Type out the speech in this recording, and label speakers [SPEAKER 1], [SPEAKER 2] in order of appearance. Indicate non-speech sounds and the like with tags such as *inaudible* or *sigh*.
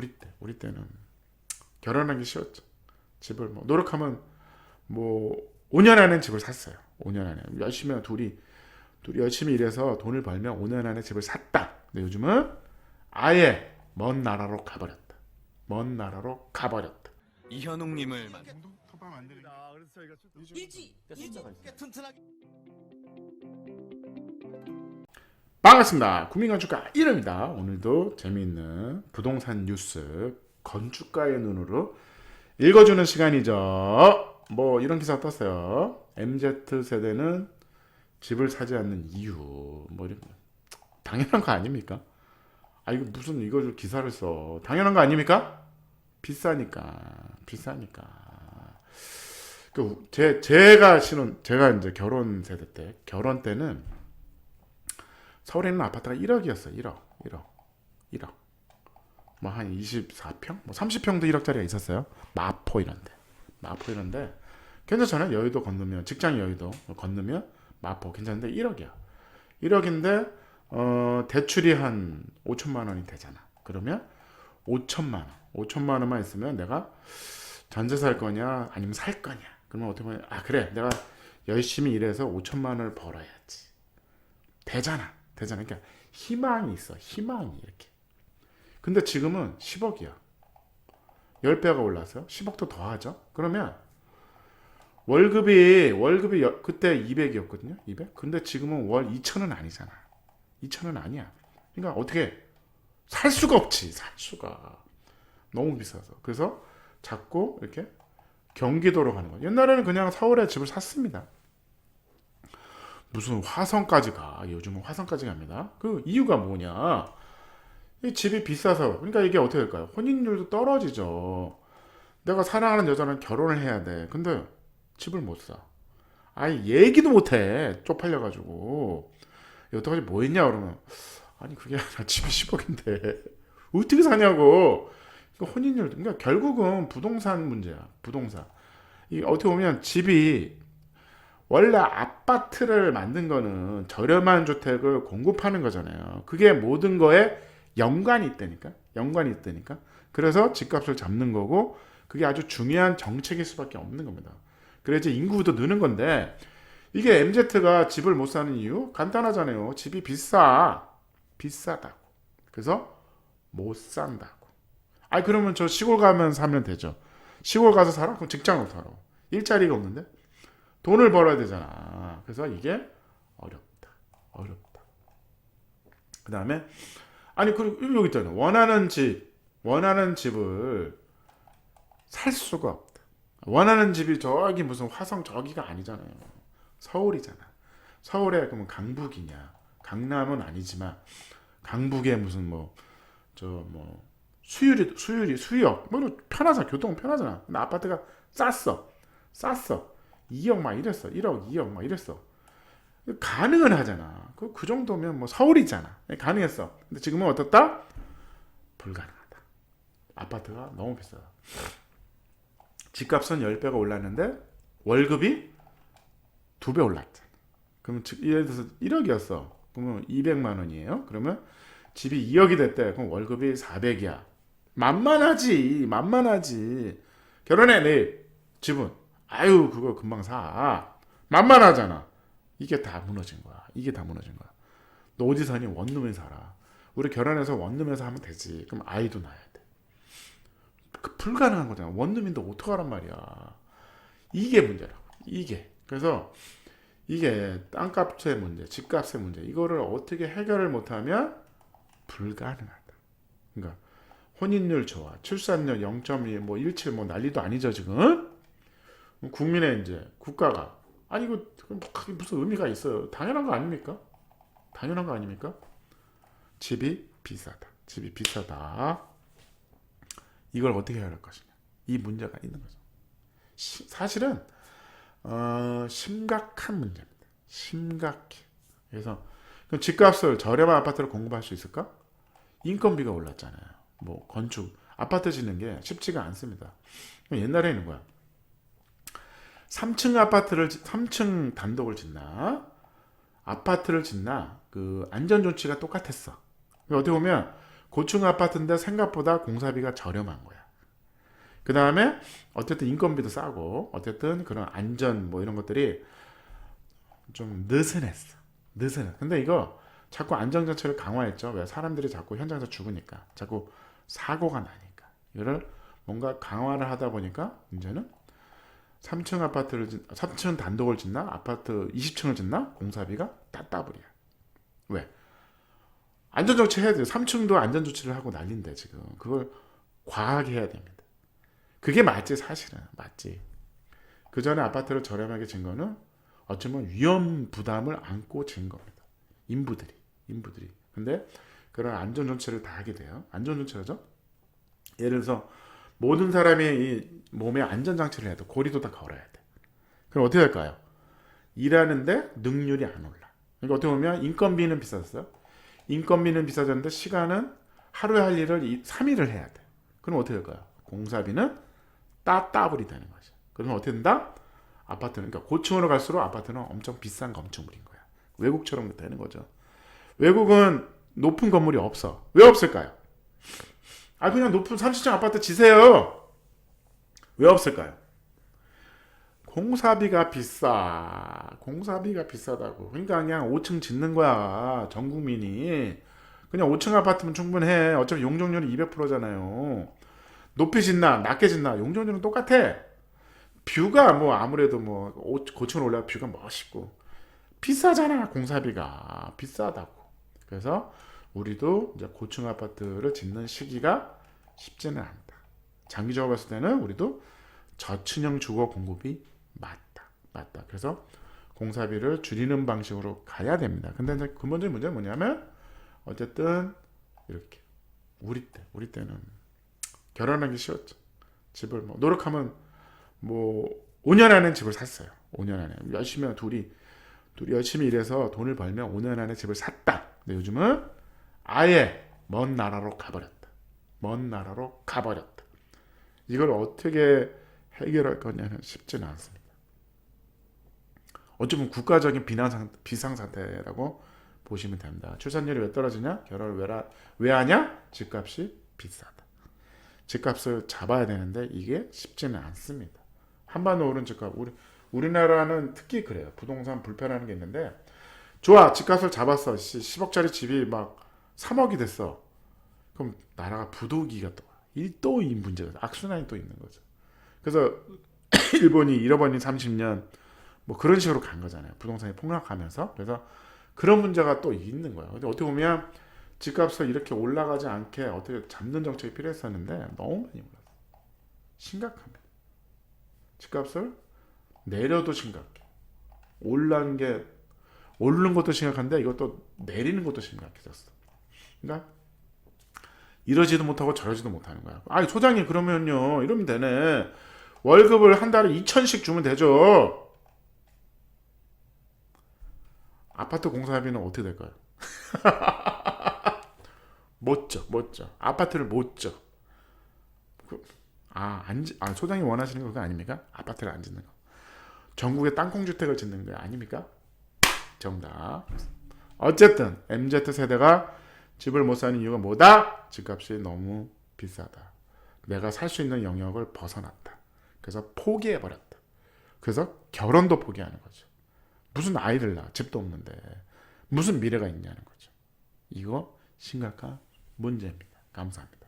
[SPEAKER 1] 우리 때 우리 때는 결혼하기 쉬웠죠. 집을 뭐 노력하면 뭐 5년 안에 집을 샀어요. 5년 안에 열심히 둘이 둘이 열심히 일해서 돈을 벌면 5년 안에 집을 샀다. 근데 요즘은 아예 먼 나라로 가버렸다. 먼 나라로 가버렸다.
[SPEAKER 2] 이현웅님을 만
[SPEAKER 3] 일지 일지 튼튼하게
[SPEAKER 1] 반갑습니다. 국민건축가 1호입니다. 오늘도 재미있는 부동산 뉴스 건축가의 눈으로 읽어주는 시간이죠. 뭐 이런 기사 떴어요. MZ 세대는 집을 사지 않는 이유 뭐 이런 거. 당연한 거 아닙니까? 아 이거 무슨 이걸 기사를 써 당연한 거 아닙니까? 비싸니까 비싸니까. 그 제 제가 신혼 제가 이제 결혼 세대 때 결혼 때는 서울에 있는 아파트가 1억이었어요. 1억, 1억, 1억. 뭐 한 24평, 뭐 30평도 1억짜리가 있었어요. 마포 이런데, 마포 이런데 괜찮잖아요. 여의도 건너면 직장 여의도 건너면 마포 괜찮은데 1억이야. 1억인데 어, 대출이 한 5천만 원이 되잖아. 그러면 5천만 원, 5천만 원만 있으면 내가 전세 살 거냐 아니면 살 거냐. 그러면 어떻게 보면 아 그래 내가 열심히 일해서 5천만 원을 벌어야지. 되잖아. 되잖아. 그러니까 희망이 있어. 희망이 이렇게. 근데 지금은 10억이야. 10배가 올랐어요. 10억도 더 하죠. 그러면 월급이 월급이 여- 그때 200이었거든요. 200. 근데 지금은 월 2천은 아니잖아. 2천은 아니야. 그러니까 어떻게 살 수가 없지. 살 수가. 너무 비싸서. 그래서 자꾸 이렇게 경기도로 가는 거야. 옛날에는 그냥 서울에 집을 샀습니다. 무슨 화성까지 가. 요즘은 화성까지 갑니다. 그 이유가 뭐냐? 이 집이 비싸서. 그러니까 이게 어떻게 될까요? 혼인율도 떨어지죠. 내가 사랑하는 여자는 결혼을 해야 돼. 근데 집을 못 사. 아니 얘기도 못 해. 쪽팔려가지고. 여태까지 뭐 했냐 그러면 아니 그게 아니라 *laughs* 집이 10억인데 어떻게 사냐고. 그러니까 혼인율. 그러니까 결국은 부동산 문제야. 부동산. 이 어떻게 보면 집이 원래 아파트를 만든 거는 저렴한 주택을 공급하는 거잖아요. 그게 모든 거에 연관이 있다니까. 연관이 있다니까. 그래서 집값을 잡는 거고 그게 아주 중요한 정책일 수밖에 없는 겁니다. 그래야지 인구도 느는 건데 이게 MZ가 집을 못 사는 이유 간단하잖아요. 집이 비싸. 비싸다고. 그래서 못 산다고. 아니 그러면 저 시골 가면 사면 되죠. 시골 가서 살아? 그럼 직장으로 살아. 일자리가 없는데? 돈을 벌어야 되잖아. 그래서 이게 어렵다. 어렵다. 그 다음에, 아니, 그리고 여기 있잖아요. 원하는 집, 원하는 집을 살 수가 없다. 원하는 집이 저기 무슨 화성 저기가 아니잖아요. 서울이잖아. 서울에 그러면 강북이냐. 강남은 아니지만, 강북에 무슨 뭐, 저 뭐, 수율이, 수율이, 수역. 뭐, 편하잖아. 교통 편하잖아. 근데 아파트가 쌌어. 쌌어. 2억 막 이랬어. 1억, 2억 막 이랬어. 가능은 하잖아. 그, 그 정도면 뭐 서울이잖아. 가능했어. 근데 지금은 어떻다? 불가능하다. 아파트가 너무 비싸다. 집값은 10배가 올랐는데 월급이 2배 올랐잖아. 즉- 예를 들어서 1억이었어. 그러면 200만 원이에요. 그러면 집이 2억이 됐대. 그럼 월급이 400이야. 만만하지. 만만하지. 결혼해 내일. 집은 아유 그거 금방 사. 만만하잖아. 이게 다 무너진 거야. 이게 다 무너진 거야. 너 어디 사니? 원룸에 살아. 우리 결혼해서 원룸에서 하면 되지. 그럼 아이도 낳아야 돼. 그 불가능한 거잖아. 원룸인데 어떡하란 말이야. 이게 문제라고. 이게. 그래서 이게 땅값의 문제 집값의 문제 이거를 어떻게 해결을 못하면 불가능하다. 그러니까 혼인율 좋아. 출산율 0.2 뭐 17 뭐 난리도 아니죠 지금 국민의 이제 국가가 아니 이거 그게 무슨 의미가 있어요? 당연한 거 아닙니까? 당연한 거 아닙니까? 집이 비싸다. 집이 비싸다. 이걸 어떻게 해야 할 것이냐? 이 문제가 있는 거죠. 시- 사실은 어, 심각한 문제입니다. 심각해. 그래서 집값을 저렴한 아파트를 공급할 수 있을까? 인건비가 올랐잖아요. 뭐 건축 아파트 짓는 게 쉽지가 않습니다. 옛날에는 거야. 3층 아파트를 3층 단독을 짓나 아파트를 짓나 그 안전 조치가 똑같았어. 어떻게 보면 고층 아파트인데 생각보다 공사비가 저렴한 거야. 그 다음에 어쨌든 인건비도 싸고 어쨌든 그런 안전 뭐 이런 것들이 좀 느슨했어. 느슨해. 근데 이거 자꾸 안전장치를 강화했죠. 왜 사람들이 자꾸 현장에서 죽으니까 자꾸 사고가 나니까 이거를 뭔가 강화를 하다 보니까 이제는 3층 아파트를 짓, 3층 단독을 짓나 아파트 20층을 짓나 공사비가 따따블이야. 왜? 안전 조치 해야 돼요. 3층도 안전 조치를 하고 난린데 지금 그걸 과하게 해야 됩니다. 그게 맞지 사실은 맞지. 그 전에 아파트를 저렴하게 진 거는 어쩌면 위험 부담을 안고 진 겁니다. 인부들이 인부들이. 근데 그런 안전 조치를 다 하게 돼요. 안전 조치라죠. 예를 들어서 모든 사람이 이 몸에 안전장치를 돼. 고리도 다 걸어야 돼. 그럼 어떻게 할까요? 일하는데 능률이 안 올라. 그러니까 어떻게 보면 인건비는 비쌌어요. 인건비는 비싸졌는데 시간은 하루에 할 일을 3일을 해야 돼. 그럼 어떻게 될까요? 공사비는 따따블이 되는 거죠. 그러면 어떻게 된다? 아파트는 그러니까 고층으로 갈수록 아파트는 엄청 비싼 건축물인 거야. 외국처럼 되는 거죠. 외국은 높은 건물이 없어. 왜 없을까요? 아 그냥 높은 30층 아파트 지세요. 왜 없을까요? 공사비가 비싸. 공사비가 비싸다고. 그러니까 그냥 5층 짓는 거야. 전 국민이. 그냥 5층 아파트면 충분해. 어차피 용적률이 200%잖아요. 높이 짓나 낮게 짓나 용적률은 똑같아. 뷰가 뭐 아무래도 뭐 오- 고층으로 올라가 뷰가 멋있고 비싸잖아 공사비가 비싸다고. 그래서 우리도 이제 고층 아파트를 짓는 시기가 쉽지는 않다. 장기적으로 봤을 때는 우리도 저층형 주거 공급이 맞다. 맞다. 그래서 공사비를 줄이는 방식으로 가야 됩니다. 근데 이제 근본적인 문제는 뭐냐면 어쨌든 이렇게 우리 때 우리 때는 결혼하기 쉬웠죠. 집을 뭐 노력하면 뭐 5년 안에 집을 샀어요. 5년 안에 열심히 둘이 둘이 열심히 일해서 돈을 벌면 5년 안에 집을 샀다. 근데 요즘은 아예 먼 나라로 가버렸다. 먼 나라로 가버렸다. 이걸 어떻게 해결할 거냐는 쉽지는 않습니다. 어쩌면 국가적인 비난 비상 상태라고 보시면 됩니다. 출산율이 왜 떨어지냐? 결혼을 왜, 라- 왜 하냐? 집값이 비싸다. 집값을 잡아야 되는데 이게 쉽지는 않습니다. 한반 오른 집값 우리 우리나라는 특히 그래요. 부동산 불편한 게 있는데 좋아 집값을 잡았어. 씨, 10억짜리 집이 막 3억이 됐어. 그럼 나라가 부도기가 또또이 문제가 악순환이 또 있는 거죠. 그래서 *coughs* 일본이 잃어버린 30년 뭐 그런 식으로 간 거잖아요. 부동산이 폭락하면서 그래서 그런 문제가 또 있는 거예요. 근데 어떻게 보면 집값을 이렇게 올라가지 않게 어떻게 잡는 정책이 필요했었는데 너무 많이 올랐어. 심각합니다. 집값을 내려도 심각해. 올라는 게 오르는 것도 심각한데 이것도 내리는 것도 심각해졌어. 그러니까 이러지도 못하고 저러지도 못하는 거야. 아니 소장님 그러면요 이러면 되네. 월급을 한 달에 2천씩 주면 되죠. 아파트 공사비는 어떻게 될까요? *laughs* 못 줘, 못 줘. 아파트를 못 줘. 그, 아, 안, 짓- 아, 소장이 원하시는 거 그거 아닙니까? 아파트를 안 짓는 거. 전국에 땅콩주택을 짓는 거 아닙니까? 정답. 어쨌든 MZ 세대가 집을 못 사는 이유가 뭐다? 집값이 너무 비싸다. 내가 살 수 있는 영역을 벗어났다. 그래서 포기해 버렸다. 그래서 결혼도 포기하는 거죠. 무슨 아이를 낳아 집도 없는데 무슨 미래가 있냐는 거죠. 이거 심각한 문제입니다. 감사합니다.